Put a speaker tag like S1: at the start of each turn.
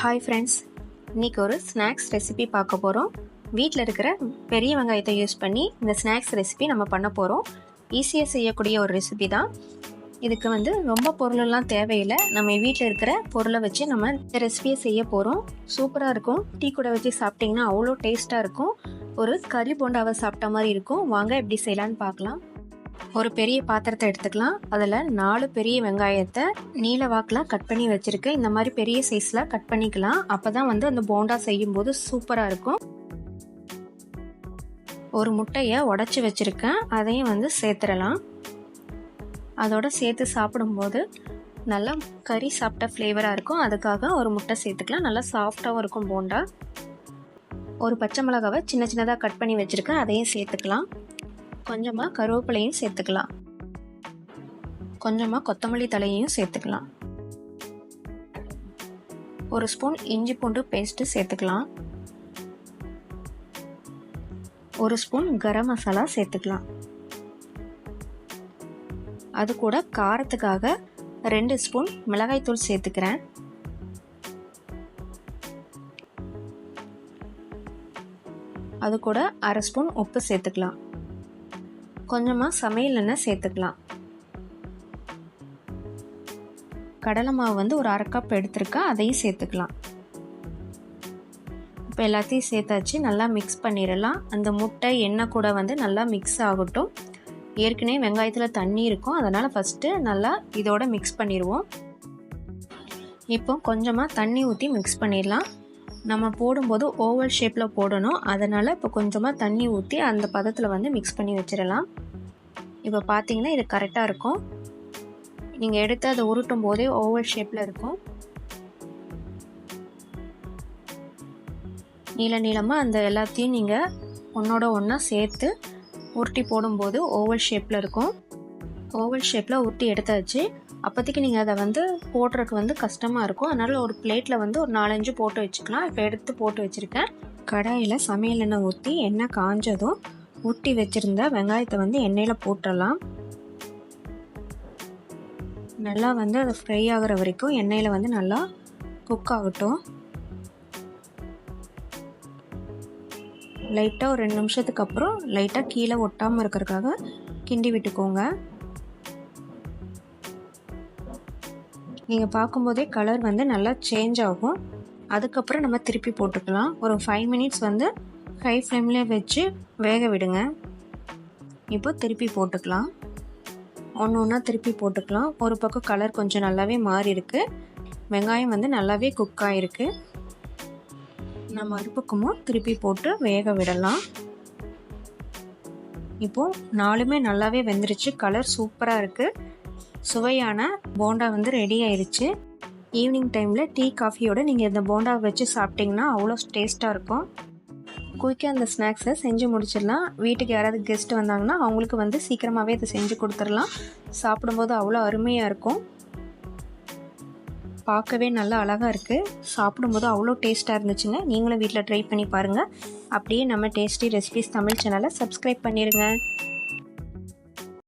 S1: Hi friends இன்றைக்கி ஒரு snacks recipe பார்க்க போகிறோம் வீட்டில் இருக்கிற பெரிய வெங்காயத்தை யூஸ் பண்ணி இந்த ஸ்நாக்ஸ் ரெசிபி நம்ம பண்ண போகிறோம் ஈஸியாக செய்யக்கூடிய ஒரு ரெசிபி தான். இதுக்கு வந்து ரொம்ப பொருளெல்லாம் தேவையில்லை. நம்ம வீட்டில் இருக்கிற பொருளை வச்சு நம்ம இந்த ரெசிபியை செய்ய போகிறோம் சூப்பராக இருக்கும். டீ கூட வச்சு சாப்பிட்டிங்கன்னா அவ்வளோ டேஸ்ட்டாக இருக்கும். ஒரு கறி போண்டாவை சாப்பிட்ட மாதிரி இருக்கும். வாங்க எப்படி செய்யலான்னு பார்க்கலாம். ஒரு பெரிய பாத்திரத்தை எடுத்துக்கலாம். அதில் நாலு பெரிய வெங்காயத்தை நீல வாக்கில் கட் பண்ணி வச்சுருக்கேன் இந்த மாதிரி பெரிய சைஸில் கட் பண்ணிக்கலாம். அப்போ தான் வந்து அந்த போண்டா செய்யும்போது சூப்பராக இருக்கும். ஒரு முட்டையை உடச்சி வச்சுருக்கேன். அதையும் வந்து சேர்த்துடலாம். அதோட சேர்த்து சாப்பிடும்போது நல்லா கறி சாப்பிட்ட ஃப்ளேவராக இருக்கும். அதுக்காக ஒரு முட்டை சேர்த்துக்கலாம். நல்லா சாஃப்டாகவும் இருக்கும் போண்டா. ஒரு பச்சை மிளகாவை சின்ன சின்னதாக கட் பண்ணி வச்சுருக்கேன். அதையும் சேர்த்துக்கலாம். கொஞ்சமாக கருவேப்பிலையும் சேர்த்துக்கலாம். கொஞ்சமாக கொத்தமல்லி தலையையும் சேர்த்துக்கலாம். ஒரு ஸ்பூன் இஞ்சி பூண்டு பேஸ்ட்டு சேர்த்துக்கலாம். ஒரு ஸ்பூன் கரம் மசாலா சேர்த்துக்கலாம். அது கூட காரத்துக்காக ரெண்டு ஸ்பூன் மிளகாய்த்தூள் சேர்த்துக்கிறேன். அது கூட அரை ஸ்பூன் உப்பு சேர்த்துக்கலாம். கொஞ்சமாக சமையல் எண்ணெய் சேர்த்துக்கலாம். கடலை மாவு வந்து ஒரு அரை கப் எடுத்திருக்கேன் அதையும் சேர்த்துக்கலாம். இப்போ எல்லாத்தையும் சேர்த்தாச்சு நல்லா மிக்ஸ் பண்ணிடலாம். அந்த முட்டை எண்ணெய் கூட வந்து நல்லா மிக்ஸ் ஆகட்டும். ஏற்கனவே வெங்காயத்தில் தண்ணி இருக்கும் அதனால் ஃபஸ்ட்டு நல்லா இதோட மிக்ஸ் பண்ணிடுவோம். இப்போ கொஞ்சமாக தண்ணி ஊற்றி மிக்ஸ் பண்ணிடலாம். நம்ம போடும்போது ஓவல் ஷேப்பில் போடணும். அதனால் இப்போ கொஞ்சமாக தண்ணி ஊற்றி அந்த பதத்தில் வந்து மிக்ஸ் பண்ணி வச்சிடலாம். இப்போ பார்த்தீங்கன்னா இது கரெக்டாக இருக்கும். நீங்கள் எடுத்து அதை உருட்டும் போதே ஓவல் ஷேப்பில் இருக்கும். நீள நீளமாக அந்த எல்லாத்தையும் நீங்கள் ஒன்றோட ஒன்றா சேர்த்து உருட்டி போடும்போது ஓவல் ஷேப்பில் இருக்கும். ஓவல் ஷேப்பில் உருட்டி எடுத்தாச்சு. அப்போதைக்கு நீங்கள் அதை வந்து போடுறதுக்கு வந்து கஷ்டமாக இருக்கும். அதனால் ஒரு பிளேட்டில் வந்து ஒரு நாலஞ்சு போட்டு வச்சுக்கலாம். இப்போ எடுத்து போட்டு வச்சுருக்கேன். கடாயில் சமையல் எண்ணெய் ஊற்றி எண்ணெய் காஞ்சதும் ஊட்டி வச்சுருந்த வெங்காயத்தை வந்து எண்ணெயில் போட்டுடலாம் நல்லா வந்து அது ஃப்ரை ஆகிற வரைக்கும் எண்ணெயில் வந்து நல்லா குக் ஆகட்டும். லைட்டாக ஒரு ரெண்டு நிமிஷத்துக்கு அப்புறம் லைட்டாக கீழே ஒட்டாமல் இருக்கிறதுக்காக கிண்டி விட்டுக்கோங்க. நீங்கள் பார்க்கும்போதே கலர் வந்து நல்லா சேஞ்ச் ஆகும். அதுக்கப்புறம் நம்ம திருப்பி போட்டுக்கலாம். ஒரு ஃபைவ் மினிட்ஸ் வந்து ஹை ஃப்ளேமில் வச்சு வேக விடுங்க. இப்போ திருப்பி போட்டுக்கலாம். ஒன்று ஒன்றா திருப்பி போட்டுக்கலாம். ஒரு பக்கம் கலர் கொஞ்சம் நல்லாவே மாறி இருக்கு. வெங்காயம் வந்து நல்லாவே குக் ஆகிருக்கு நம்ம மறுபக்கமும் திருப்பி போட்டு வேக விடலாம். இப்போது நாலுமே நல்லாவே வெந்துருச்சு. கலர் சூப்பராக இருக்குது சுவையான போண்டா வந்து ரெடி ஆயிடுச்சு ஈவினிங் டைமில் டீ காஃபியோட நீங்கள் இந்த போண்டாவை வச்சு சாப்பிட்டிங்கன்னா அவ்வளோ டேஸ்ட்டாக இருக்கும். குயிக்காக அந்த ஸ்நாக்ஸை செஞ்சு முடிச்சிடலாம். வீட்டுக்கு யாராவது கெஸ்ட் வந்தாங்கன்னா அவங்களுக்கு வந்து சீக்கிரமாகவே இதை செஞ்சு கொடுத்துடலாம். சாப்பிடும்போது அவ்வளோ அருமையாக இருக்கும். பார்க்கவே நல்லா அழகாக இருக்குது சாப்பிடும்போது அவ்வளோ டேஸ்ட்டாக இருந்துச்சுங்க. நீங்களும் வீட்டில் ட்ரை பண்ணி பாருங்கள் அப்படியே நம்ம டேஸ்டி ரெசிபிஸ் தமிழ் சேனலை சப்ஸ்கிரைப் பண்ணிடுங்க